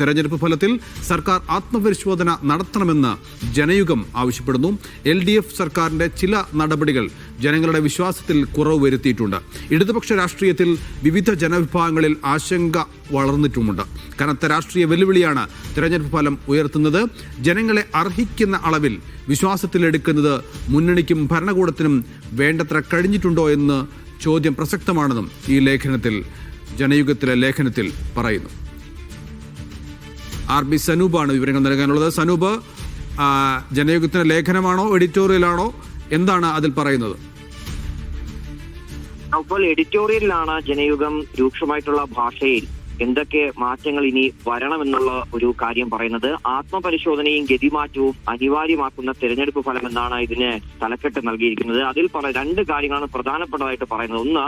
തെരഞ്ഞെടുപ്പ് ഫലത്തിൽ സർക്കാർ ആത്മപരിശോധന നടത്തണമെന്ന് ജനയുഗം ആവശ്യപ്പെടുന്നു. എൽ ഡി എഫ് സർക്കാരിന്റെ ചില നടപടികൾ ജനങ്ങളുടെ വിശ്വാസത്തിൽ കുറവ് വരുത്തിയിട്ടുണ്ട്. ഇടതുപക്ഷ രാഷ്ട്രീയത്തിൽ വിവിധ ജനവിഭാഗങ്ങളിൽ ആശങ്ക വളർന്നിട്ടുമുണ്ട്. കനത്ത രാഷ്ട്രീയ വെല്ലുവിളിയാണ് തെരഞ്ഞെടുപ്പ് ഫലം ഉയർത്തുന്നത്. ജനങ്ങളെ അർഹിക്കുന്ന അളവിൽ വിശ്വാസത്തിലെടുക്കുന്നത് മുന്നണിക്കും ഭരണകൂടത്തിനും വേണ്ടത്ര കഴിഞ്ഞിട്ടുണ്ടോ എന്ന് ചോദ്യം പ്രസക്തമാണെന്നും ഈ ലേഖനത്തിൽ ജനയുഗത്തിലെ ലേഖനത്തിൽ പറയുന്നു. ആർ ബി സനൂപാണ് വിവരങ്ങൾ നൽകാനുള്ളത്. സനൂപ് ജനയുഗത്തിന്റെ ലേഖനമാണോ എഡിറ്റോറിയലാണോ? എന്താണ് അതിൽ പറയുന്നത്? അപ്പോൾ എഡിറ്റോറിയലിലാണ് ജനയുഗം രൂക്ഷമായിട്ടുള്ള ഭാഷയിൽ എന്തൊക്കെ മാറ്റങ്ങൾ ഇനി വരണമെന്നുള്ള ഒരു കാര്യം പറയുന്നത് ആത്മപരിശോധനയും ഗതിമാറ്റവും അനിവാര്യമാക്കുന്ന തെരഞ്ഞെടുപ്പ് ഫലമെന്നാണ് ഇതിന് തലക്കെട്ട് നൽകിയിരിക്കുന്നത്. അതിൽ പറ രണ്ട് കാര്യങ്ങളാണ് പ്രധാനപ്പെട്ടതായിട്ട് പറയുന്നത്. ഒന്ന്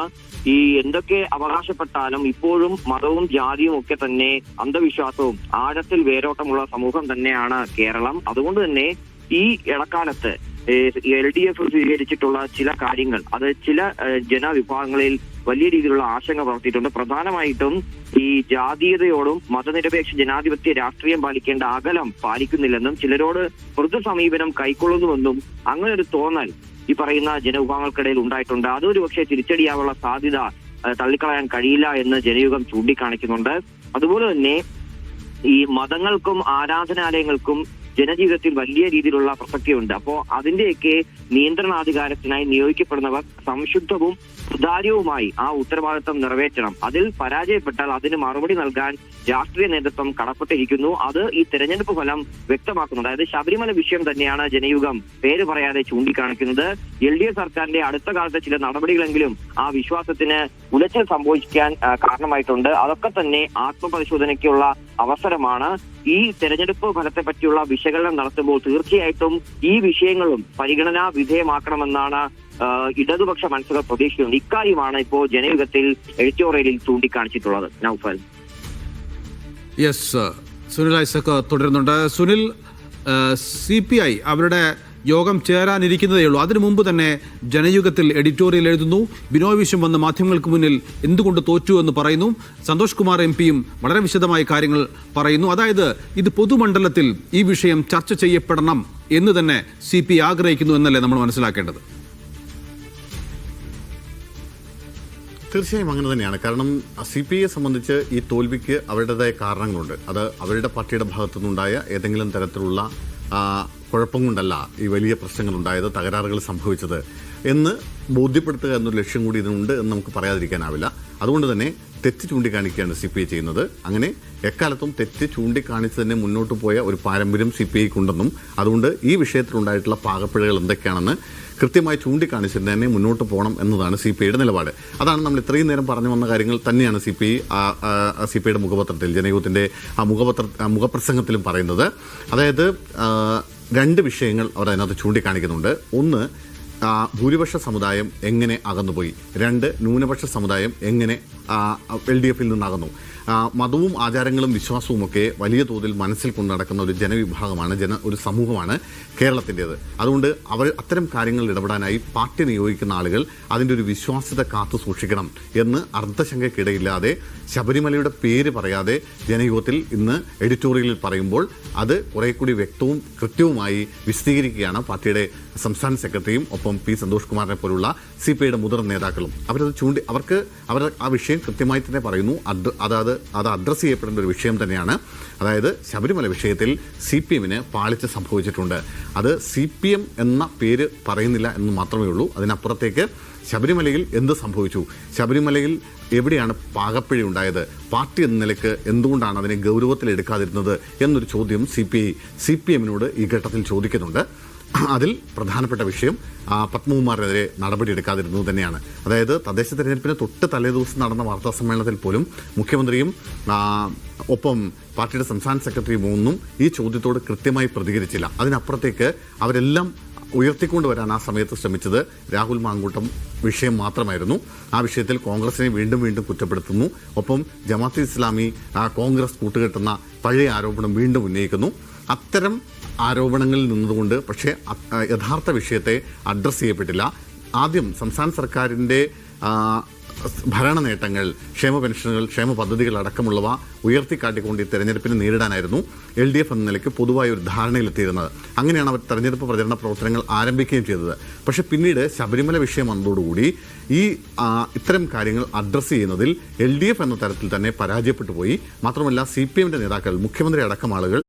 ഈ എന്തൊക്കെ അവകാശപ്പെട്ടാലും ഇപ്പോഴും മതവും ജാതിയും ഒക്കെ തന്നെ അന്ധവിശ്വാസവും ആഴത്തിൽ വേരോട്ടമുള്ള സമൂഹം തന്നെയാണ് കേരളം. അതുകൊണ്ട് തന്നെ ഈ ഇടക്കാലത്ത് എൽ ഡി എഫ് സ്വീകരിച്ചിട്ടുള്ള ചില കാര്യങ്ങൾ അത് ചില ജനവിഭാഗങ്ങളിൽ വലിയ രീതിയിലുള്ള ആശങ്ക വളർത്തിയിട്ടുണ്ട്. പ്രധാനമായിട്ടും ഈ ജാതീയതയോടും മതനിരപേക്ഷ ജനാധിപത്യ രാഷ്ട്രീയം പാലിക്കേണ്ട അകലം പാലിക്കുന്നില്ലെന്നും ചിലരോട് മൃദു സമീപനം കൈക്കൊള്ളുന്നുവെന്നും അങ്ങനെ ഒരു തോന്നൽ ഈ പറയുന്ന ജനവിഭാഗങ്ങൾക്കിടയിൽ ഉണ്ടായിട്ടുണ്ട്. അതൊരു പക്ഷേ തിരിച്ചടിയാനുള്ള സാധ്യത തള്ളിക്കളയാൻ കഴിയില്ല എന്ന് ജനയുഗം ചൂണ്ടിക്കാണിക്കുന്നുണ്ട്. അതുപോലെ തന്നെ ഈ മതങ്ങൾക്കും ആരാധനാലയങ്ങൾക്കും ജനജീവിതത്തിൽ വലിയ രീതിയിലുള്ള പ്രസക്തിയുണ്ട്. അപ്പോ അതിന്റെയൊക്കെ നിയന്ത്രണാധികാരത്തിനായി നിയോഗിക്കപ്പെടുന്നവർ സംശുദ്ധവും സുതാര്യവുമായി ആ ഉത്തരവാദിത്വം നിറവേറ്റണം. അതിൽ പരാജയപ്പെട്ടാൽ അതിന് മറുപടി നൽകാൻ രാഷ്ട്രീയ നേതൃത്വം കടപ്പെട്ടിരിക്കുന്നു. അത് ഈ തെരഞ്ഞെടുപ്പ് ഫലം വ്യക്തമാക്കുന്നു അതായത് ശബരിമല വിഷയം തന്നെയാണ് ജനയുഗം പേര് പറയാതെ ചൂണ്ടിക്കാണിക്കുന്നത്. എൽ ഡി എഫ് സർക്കാരിന്റെ അടുത്ത കാലത്തെ ചില നടപടികളെങ്കിലും ആ വിശ്വാസത്തിന് ഉലച്ചിൽ സംഭവിക്കാൻ കാരണമായിട്ടുണ്ട്. അതൊക്കെ തന്നെ ആത്മപരിശോധനയ്ക്കുള്ള അവസരമാണ് ഈ തെരഞ്ഞെടുപ്പ് ഫലത്തെ പറ്റിയുള്ള വിശകലനം നടത്തുമ്പോൾ തീർച്ചയായിട്ടും ഈ വിഷയങ്ങളും പരിഗണനാ വിധേയമാക്കണമെന്നാണ് ഇടതുപക്ഷ മനസ്സുകൾ പ്രതീക്ഷിക്കുന്നത്. ഇക്കാര്യമാണ് ഇപ്പോൾ ജനയുഗത്തിൽ എഡിറ്റോറിയലിൽ ചൂണ്ടിക്കാണിച്ചിട്ടുള്ളത്. നൌഫൽ. യെസ് സുനിൽ ഐസക് തുടരുന്നുണ്ട്. സുനിൽ സി പി ഐ അവരുടെ യോഗം ചേരാനിരിക്കുന്നതേ ഉള്ളൂ അതിനു മുമ്പ് തന്നെ ജനയുഗത്തിൽ എഡിറ്റോറിയൽ എഴുതുന്നു. ബിനോയ് വിശ്വം വന്ന് മാധ്യമങ്ങൾക്ക് മുന്നിൽ എന്തുകൊണ്ട് തോറ്റു എന്ന് പറയുന്നു. സന്തോഷ് കുമാർ എം പിയും വളരെ വിശദമായ കാര്യങ്ങൾ പറയുന്നു. അതായത് ഇത് പൊതുമണ്ഡലത്തിൽ ഈ വിഷയം ചർച്ച ചെയ്യപ്പെടണം എന്ന് തന്നെ സി പി ആഗ്രഹിക്കുന്നു എന്നല്ലേ നമ്മൾ മനസ്സിലാക്കേണ്ടത്. തീർച്ചയായും അങ്ങനെ തന്നെയാണ്. കാരണം സി പി ഐയെ സംബന്ധിച്ച് ഈ തോൽവിക്ക് അവരുടേതായ കാരണങ്ങളുണ്ട്. അത് അവരുടെ പാർട്ടിയുടെ ഭാഗത്തുനിന്നുണ്ടായ ഏതെങ്കിലും തരത്തിലുള്ള കുഴപ്പം കൊണ്ടല്ല ഈ വലിയ പ്രശ്നങ്ങൾ ഉണ്ടായത് തകരാറുകൾ സംഭവിച്ചത് എന്ന് ബോധ്യപ്പെടുത്തുക എന്നൊരു ലക്ഷ്യം കൂടി ഇതിനുണ്ട് എന്ന് നമുക്ക് പറയാതിരിക്കാനാവില്ല. അതുകൊണ്ട് തന്നെ തെറ്റ് ചൂണ്ടിക്കാണിക്കുകയാണ് സി പി ഐ ചെയ്യുന്നത്. അങ്ങനെ എക്കാലത്തും തെറ്റ് ചൂണ്ടിക്കാണിച്ച് തന്നെ മുന്നോട്ട് പോയ ഒരു പാരമ്പര്യം സി പി ഐക്കുണ്ടെന്നും അതുകൊണ്ട് ഈ വിഷയത്തിലുണ്ടായിട്ടുള്ള പാകപ്പിഴകൾ എന്തൊക്കെയാണെന്ന് കൃത്യമായി ചൂണ്ടിക്കാണിച്ചിട്ട് തന്നെ മുന്നോട്ട് പോകണം എന്നതാണ് സി പി ഐയുടെ നിലപാട്. അതാണ് നമ്മൾ ഇത്രയും നേരം പറഞ്ഞു വന്ന കാര്യങ്ങൾ തന്നെയാണ് C P I C P ഐയുടെ മുഖപത്രത്തിൽ ജനയൂത്തിന്റെ ആ മുഖപത്ര മുഖപ്രസംഗത്തിലും പറയുന്നത്. അതായത് രണ്ട് വിഷയങ്ങൾ അവർ അതിനകത്ത് ചൂണ്ടിക്കാണിക്കുന്നുണ്ട്. ഒന്ന് ഭൂരിപക്ഷ സമുദായം എങ്ങനെ അകന്നുപോയി? രണ്ട് ന്യൂനപക്ഷ സമുദായം എങ്ങനെ എൽ ഡി എഫിൽ നിന്നകന്നു മതവും ആചാരങ്ങളും വിശ്വാസവും ഒക്കെ വലിയ തോതിൽ മനസ്സിൽ കൊണ്ട് നടക്കുന്ന ഒരു ജനവിഭാഗമാണ് ജന ഒരു സമൂഹമാണ് കേരളത്തിന്റേത്. അതുകൊണ്ട് അവർ അത്തരം കാര്യങ്ങളിൽ ഇടപെടാനായി പാർട്ടി നിയോഗിക്കുന്ന ആളുകൾ അതിന്റെ ഒരു വിശ്വാസ്യത കാത്തു സൂക്ഷിക്കണം എന്ന് അർദ്ധശങ്കയ്ക്കിടയില്ലാതെ ശബരിമലയുടെ പേര് പറയാതെ ജനയുഗത്തിൽ ഇന്ന് എഡിറ്റോറിയലിൽ പറയുമ്പോൾ അത് കുറേ കൂടി വ്യക്തവും കൃത്യവുമായി വിശദീകരിക്കുകയാണ് പാർട്ടിയുടെ സംസ്ഥാന സെക്രട്ടറിയും ഒപ്പം പി സന്തോഷ് കുമാറിനെ പോലുള്ള സി പി ഐയുടെ മുതിർന്ന നേതാക്കളും. അവരത് ചൂണ്ടി അവർക്ക് അവർ ആ വിഷയം കൃത്യമായി തന്നെ പറയുന്നു. അത് അതായത് അത് അഡ്രസ്സ് ചെയ്യപ്പെടേണ്ട ഒരു വിഷയം തന്നെയാണ്. അതായത് ശബരിമല വിഷയത്തിൽ സി പി എമ്മിന് പാളിച്ച സംഭവിച്ചിട്ടുണ്ട്. അത് സി പി എം എന്ന പേര് പറയുന്നില്ല എന്ന് മാത്രമേ ഉള്ളൂ. അതിനപ്പുറത്തേക്ക് ശബരിമലയിൽ എന്ത് സംഭവിച്ചു? ശബരിമലയിൽ എവിടെയാണ് പാകപ്പിഴ ഉണ്ടായത്? പാർട്ടി എന്ന നിലയ്ക്ക് എന്തുകൊണ്ടാണ് അതിനെ ഗൗരവത്തിൽ എടുക്കാതിരുന്നത് എന്നൊരു ചോദ്യം C P I C P എമ്മിനോട് ഈ ഘട്ടത്തിൽ ചോദിക്കുന്നുണ്ട്. അതിൽ പ്രധാനപ്പെട്ട വിഷയം പത്മകുമാറിനെതിരെ നടപടിയെടുക്കാതിരുന്നത് തന്നെയാണ്. അതായത് തദ്ദേശ തെരഞ്ഞെടുപ്പിന് തൊട്ട് തലേദിവസം നടന്ന വാർത്താ സമ്മേളനത്തിൽ പോലും മുഖ്യമന്ത്രിയും ഒപ്പം പാർട്ടിയുടെ സംസ്ഥാന സെക്രട്ടറിയും ഒന്നും ഈ ചോദ്യത്തോട് കൃത്യമായി പ്രതികരിച്ചില്ല. അതിനപ്പുറത്തേക്ക് അവരെല്ലാം ഉയർത്തിക്കൊണ്ടുവരാൻ ആ സമയത്ത് ശ്രമിച്ചത് രാഹുൽ മാങ്കൂട്ടം വിഷയം മാത്രമായിരുന്നു. ആ വിഷയത്തിൽ കോൺഗ്രസിനെ വീണ്ടും വീണ്ടും കുറ്റപ്പെടുത്തുന്നു. ഒപ്പം ജമാഅത്ത് ഇസ്ലാമി കോൺഗ്രസ് കൂട്ടുകെട്ടുന്ന പഴയ ആരോപണം വീണ്ടും ഉന്നയിക്കുന്നു. അത്തരം ആരോപണങ്ങളിൽ നിന്നതുകൊണ്ട് പക്ഷേ യഥാർത്ഥ വിഷയത്തെ അഡ്രസ്സ് ചെയ്യപ്പെട്ടില്ല. ആദ്യം സംസ്ഥാന സർക്കാരിന്റെ ഭരണ നേട്ടങ്ങൾ ക്ഷേമ പെൻഷനുകൾ ക്ഷേമ പദ്ധതികൾ അടക്കമുള്ളവ ഉയർത്തിക്കാട്ടിക്കൊണ്ട് ഈ തെരഞ്ഞെടുപ്പിനെ നേരിടാനായിരുന്നു എൽ ഡി എഫ് എന്ന നിലയ്ക്ക് പൊതുവായ ഒരു ധാരണയിലെത്തിയിരുന്നത്. അങ്ങനെയാണ് അവർ തെരഞ്ഞെടുപ്പ് പ്രചരണ പ്രവർത്തനങ്ങൾ ആരംഭിക്കുകയും ചെയ്തത്. പക്ഷേ പിന്നീട് ശബരിമല വിഷയം വന്നതോടുകൂടി ഈ ഇത്തരം കാര്യങ്ങൾ അഡ്രസ്സ് ചെയ്യുന്നതിൽ എൽ ഡി എഫ് എന്ന തരത്തിൽ തന്നെ പരാജയപ്പെട്ടു പോയി. മാത്രമല്ല സി പി എമ്മിന്റെ നേതാക്കൾ മുഖ്യമന്ത്രി അടക്കം ആളുകൾ